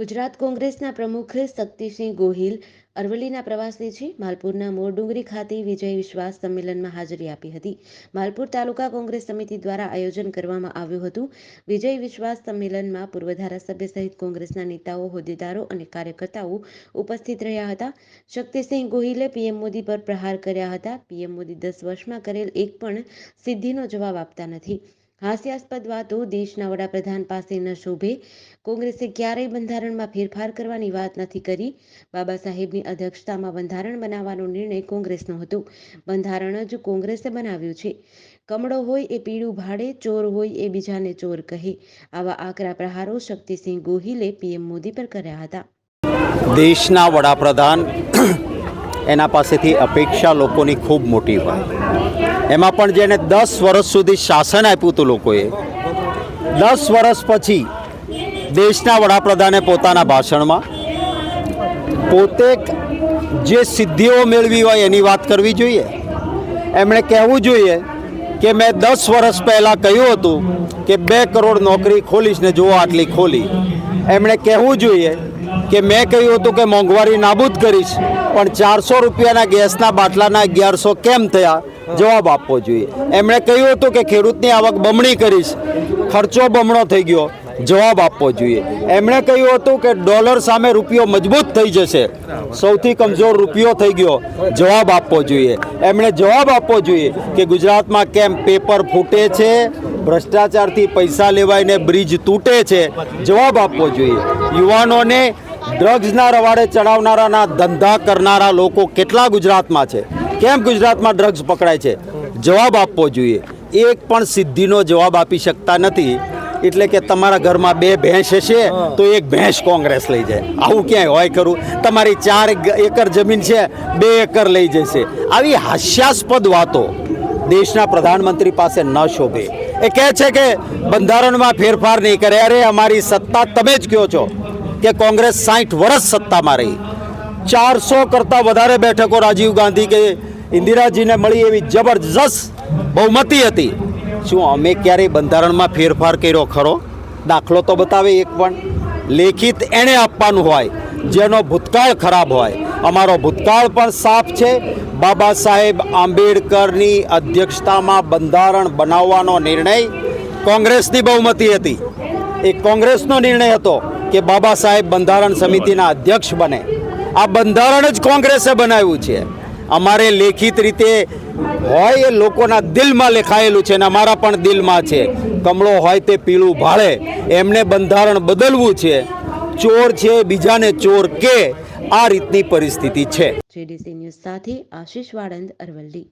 ગુજરાત કોંગ્રેસના પ્રમુખ શક્તિસિંહ ગોહિલ, અરવલ્લીના પ્રવાસી છે. માલપુરના મોરડુંગરી ખાતે વિજય વિશ્વાસ સંમેલનમાં હાજરી આપી હતી. માલપુર તાલુકા કોંગ્રેસ સમિતિ દ્વારા આયોજન કરવામાં આવ્યું હતું. વિજય વિશ્વાસ સંમેલનમાં પૂર્વ ધારાસભ્ય સહિત કોંગ્રેસના નેતાઓ, હોદ્દેદારો અને કાર્યકર્તાઓ ઉપસ્થિત રહ્યા હતા. શક્તિસિંહ ગોહિલે પીએમ મોદી પર પ્રહાર કર્યા હતા. પીએમ મોદી દસ વર્ષમાં કરેલ એક પણ સિદ્ધિનો જવાબ આપતા નથી. હાસ્યાસ્પદ વાતો દેશના વડાપ્રધાન પાસે ન શોભે કોંગ્રેસે ક્યારેય બંધારણમાં ફેરફાર કરવાની વાત નથી કરી. બાબા સાહેબની અધ્યક્ષતામાં બંધારણ બનાવવાનો નિર્ણય કોંગ્રેસનો હતો. બંધારણ જ કોંગ્રેસે બનાવ્યું છે. કમળો હોય એ પીળું ભાડે, ચોર હોય એ બીજાને ચોર કહે. આવા આકરા પ્રહારો શક્તિસિંહ ગોહિલે પીએમ મોદી પર કર્યા હતા. દેશના વડાપ્રધાન એના પાસેથી અપેક્ષા લોકોની ખૂબ મોટી હોય. એમાં પણ જેને દસ વર્ષ સુધી શાસન આપ્યું હતું લોકોએ, દસ વર્ષ પછી દેશના વડાપ્રધાને પોતાના ભાષણમાં પોતે જે સિદ્ધિઓ મેળવી હોય એની વાત કરવી જોઈએ. એમણે કહેવું જોઈએ કે મેં દસ વર્ષ પહેલાં કહ્યું હતું કે બે કરોડ નોકરી ખોલીશ ને જુઓ આટલી ખોલી. એમણે કહેવું જોઈએ કે મેં કહ્યું હતું કે મોંઘવારી નાબૂદ કરીશ, પણ ચારસો રૂપિયાના ગેસના બાટલાના અગિયારસો કેમ થયા? જવાબ આપવો જોઈએ. એમણે કહ્યું હતું કે ખેડૂતની આવક બમણી કરીશ. ખર્ચો બમણો થઈ ગયો. જવાબ આપવો જોઈએ. એમણે કહ્યું હતું કે ડોલર સામે રૂપિયો મજબૂત થઈ જશે. સૌથી કમજોર રૂપિયો થઈ ગયો. જવાબ આપવો જોઈએ. એમણે જવાબ આપવો જોઈએ કે ગુજરાતમાં કેમ પેપર ફૂટે છે, ભ્રષ્ટાચારથી પૈસા લેવાઈને બ્રિજ તૂટે છે. જવાબ આપવો જોઈએ. યુવાનોને ડ્રગ્સના રવાડે ચડાવનારાના ધંધા કરનારા લોકો કેટલા ગુજરાતમાં છે? કેમ ગુજરાતમાં ડ્રગ્સ પકડાય છે? જવાબ આપવો જોઈએ. એક પણ સિદ્ધિનો જવાબ આપી શકતા નથી. એટલે કે તમારા ઘરમાં બે ભેંસ હશે તો એક ભેંસ કોંગ્રેસ લઈ જાય. આવું ક્યાંય હોય કરું તમારી ચાર એકર જમીન છે બે એકર લઈ જશે. આવી હાસ્યાસ્પદ વાતો દેશના પ્રધાનમંત્રી પાસે ન શોભે. એ કહે છે કે બંધારણમાં ફેરફાર નહીં કરે. અરે અમારી સત્તા તમે જ કહો છો કે કોંગ્રેસ સાઠ વર્ષ સત્તામાં રહી. ચારસો કરતાં વધારે બેઠકો રાજીવ ગાંધી કે ઇન્દિરાજીને મળી એવી જબરજસ્ત બહુમતી હતી. શું અમે ક્યારેય બંધારણમાં ફેરફાર કર્યો ખરો? દાખલો તો બતાવે એક પણ. લેખિત એણે આપવાનું હોય, જેનો ભૂતકાળ ખરાબ હોય. અમારો ભૂતકાળ પણ સાફ છે. બાબા સાહેબ આંબેડકરની અધ્યક્ષતામાં બંધારણ બનાવવાનો નિર્ણય કોંગ્રેસની બહુમતી હતી. એ કોંગ્રેસનો નિર્ણય હતો કે બાબા સાહેબ બંધારણ સમિતિના અધ્યક્ષ બને. આ બંધારણ જ કોંગ્રેસે બનાવ્યું છે. અમારે લેખિત રીતે હોય એ લોકોના દિલમાં લેખાયેલું છે અને અમારા પણ દિલમાં છે. કમળો હોય તે પીળું ભાળે. એમને બંધારણ બદલવું છે. ચોર છે બીજાને ચોર કે આ રીતની પરિસ્થિતિ છે. જેડીસી ન્યૂઝ સાથે આશીષ વાળંદ અરવલ્લી.